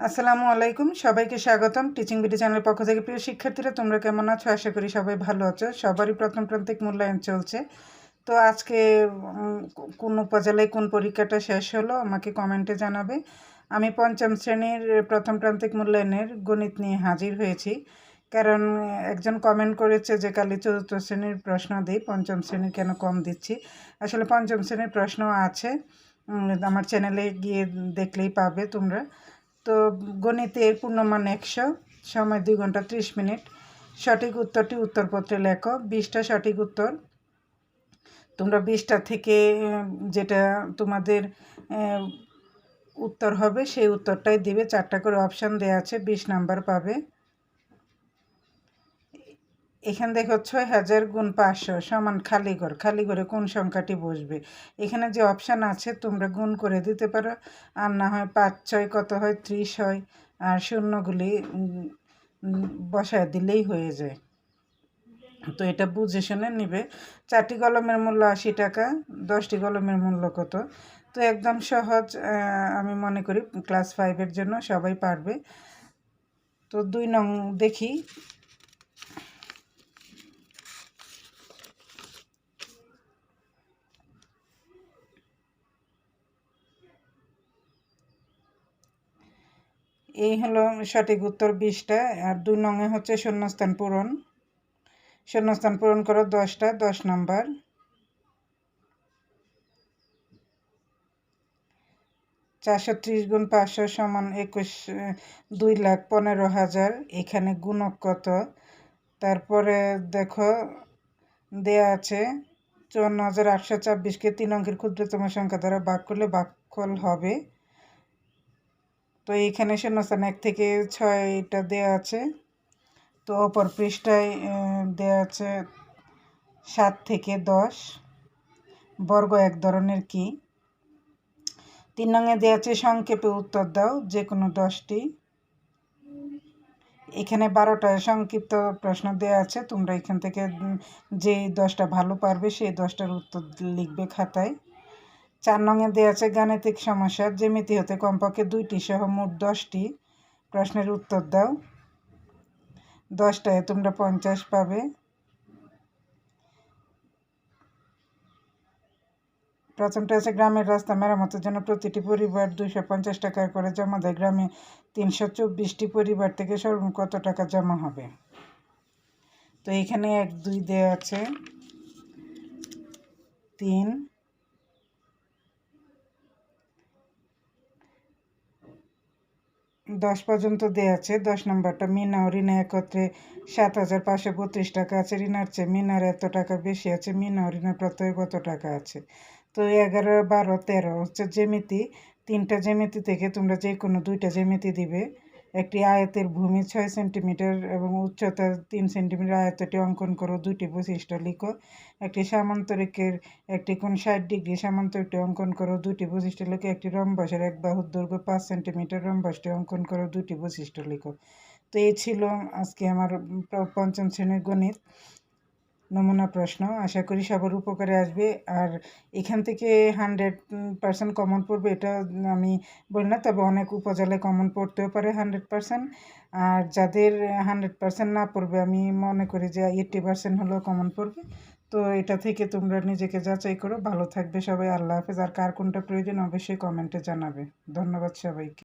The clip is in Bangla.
আসসালামু আলাইকুম, সবাইকে স্বাগতম টিচিং বিডি চ্যানেলের পক্ষ থেকে। প্রিয় শিক্ষার্থীরা, তোমরা কেমন আছো? আশা করি সবাই ভালো আছো। সবারই প্রথম প্রান্তিক মূল্যায়ন চলছে। তো আজকে কোন উপজেলায় কোন পরীক্ষাটা শেষ হলো আমাকে কমেন্টে জানাবে। আমি পঞ্চম শ্রেণির প্রথম প্রান্তিক মূল্যায়নের গণিত নিয়ে হাজির হয়েছি। কারণ, একজন কমেন্ট করেছে যে কালি চতুর্থ শ্রেণির প্রশ্ন দিই, পঞ্চম শ্রেণির কেন কম দিচ্ছি? আসলে পঞ্চম শ্রেণির প্রশ্ন আছে। আমার চ্যানেলে গিয়ে দেখলেই পাবে তোমরা। তো গণিতের পূর্ণমান একশো, সময় দুই ঘণ্টা ত্রিশ মিনিট। সঠিক উত্তরটি উত্তরপত্রে লেখো। বিশটা সঠিক উত্তর। তোমরা বিশটা থেকে যেটা তোমাদের উত্তর হবে, সেই উত্তরটাই দিবে। চারটা করে অপশান দেওয়া আছে, বিশ নাম্বার পাবে। এখান দেখো ছয় হাজার গুণ পাঁচশো সমান খালি ঘর। খালি কোন সংখ্যাটি বসবে? এখানে যে অপশান আছে, তোমরা গুণ করে দিতে পারো। আর না হয় পাঁচ ছয় কত হয়? ত্রিশ হয়। আর শূন্যগুলি বসায় দিলেই হয়ে যায়। তো এটা বুঝে শুনে নিবে। চারটি কলমের মূল্য আশি টাকা, দশটি কলমের মূল্য কত? তো একদম সহজ আমি মনে করি ক্লাস ফাইভের জন্য সবাই পারবে। তো দুই নং দেখি। এই হলো সঠিক উত্তর বিশটা, আর দুই নঙে হচ্ছে শূন্যস্থান পূরণ। শূন্যস্থান পূরণ করো দশটা, দশ নম্বর। চারশো ত্রিশ গুণ পাঁচশো সমান একুশ, দুই লাখ পনেরো হাজার, এখানে গুণক কত? তারপরে দেখো, দেয়া আছে, চুয়ান্ন হাজার আটশো ছাব্বিশকে তিন অঙ্কের ক্ষুদ্রতম সংখ্যা দ্বারা ভাগ করলে ভাগফল হবে। তো এইখানে শূন্যস্থান এক থেকে ছয়টা দেওয়া আছে। তো অপর পৃষ্ঠায় দেওয়া আছে সাত থেকে দশ। বর্গ এক ধরনের কি? তিন নঙে দেওয়া আছে সংক্ষেপে উত্তর দাও যে কোনো দশটি। এখানে বারোটা সংক্ষিপ্ত প্রশ্ন দেওয়া আছে, তোমরা এখান থেকে যে দশটা ভালো পারবে, সেই দশটার উত্তর লিখবে খাতায়। চার নঙে দেওয়া আছে গাণিতিক সমস্যা, জ্যামিতি হতে কমপক্ষে দুইটি সহ মোট দশটি। প্রশ্নের উত্তর দাও। দশটায় তোমরা পঞ্চাশ পাবে। প্রথমটা আছে গ্রামের রাস্তা, মেরামতের জন্য প্রতিটি পরিবার দুইশো পঞ্চাশ টাকা করে জমা দেয়। গ্রামে তিনশো চব্বিশটি পরিবার থেকে সর্বমোট কত টাকা জমা হবে? তো এখানে এক, দুই দেওয়া আছে। তিন দশ পর্যন্ত দেওয়া আছে, দশ নম্বরটা মিনা ও রিনা একত্রে সাত হাজার পাঁচশো বত্রিশ টাকা আছে, রিনার চেয়ে মিনার এত টাকা বেশি আছে, মিনা ও রিনার প্রত্যয় কত টাকা আছে? তো এগারো, বারো, তেরো হচ্ছে জ্যামিতি, তিনটা জ্যামিতি থেকে তোমরা যে কোনো দুইটা জ্যামিতি দিবে। একটি আয়তের ভূমি ছয় সেন্টিমিটার এবং উচ্চতা তিন সেন্টিমিটার আয়তটি অঙ্কন করো। দুটি বৈশিষ্ট্য লিখো। একটি সামান্তরিকের, একটি কোন ষাট ডিগ্রি সামান্তরিকটি অঙ্কন করো। দুটি বৈশিষ্ট্য লিখো। একটি রম্বসের এক বাহুর দৈর্ঘ্য পাঁচ সেন্টিমিটার রম্বসটি অঙ্কন করো। দুটি বৈশিষ্ট্য লিখো। তো এই ছিল আজকে আমার পঞ্চম শ্রেণির গণিত। নমুনা প্রশ্ন। আশা করি সবার উপকারে আসবে। আর এখান থেকে হান্ড্রেড পার্সেন্ট কমন পড়বে এটা আমি বলি না, তবে অনেক উপজেলায় কমন পড়তেও পারে হান্ড্রেড পার্সেন্ট আর যাদের হান্ড্রেড পার্সেন্ট না পড়বে, আমি মনে করি যে এইট্টি পার্সেন্ট হলেও কমন পড়বে। তো এটা থেকে তোমরা নিজেকে যাচাই করো। ভালো থাকবে সবাই। আল্লাহ হাফেজ। আর কার কোনটা প্রয়োজন, অবশ্যই কমেন্টে জানাবে। ধন্যবাদ সবাইকে।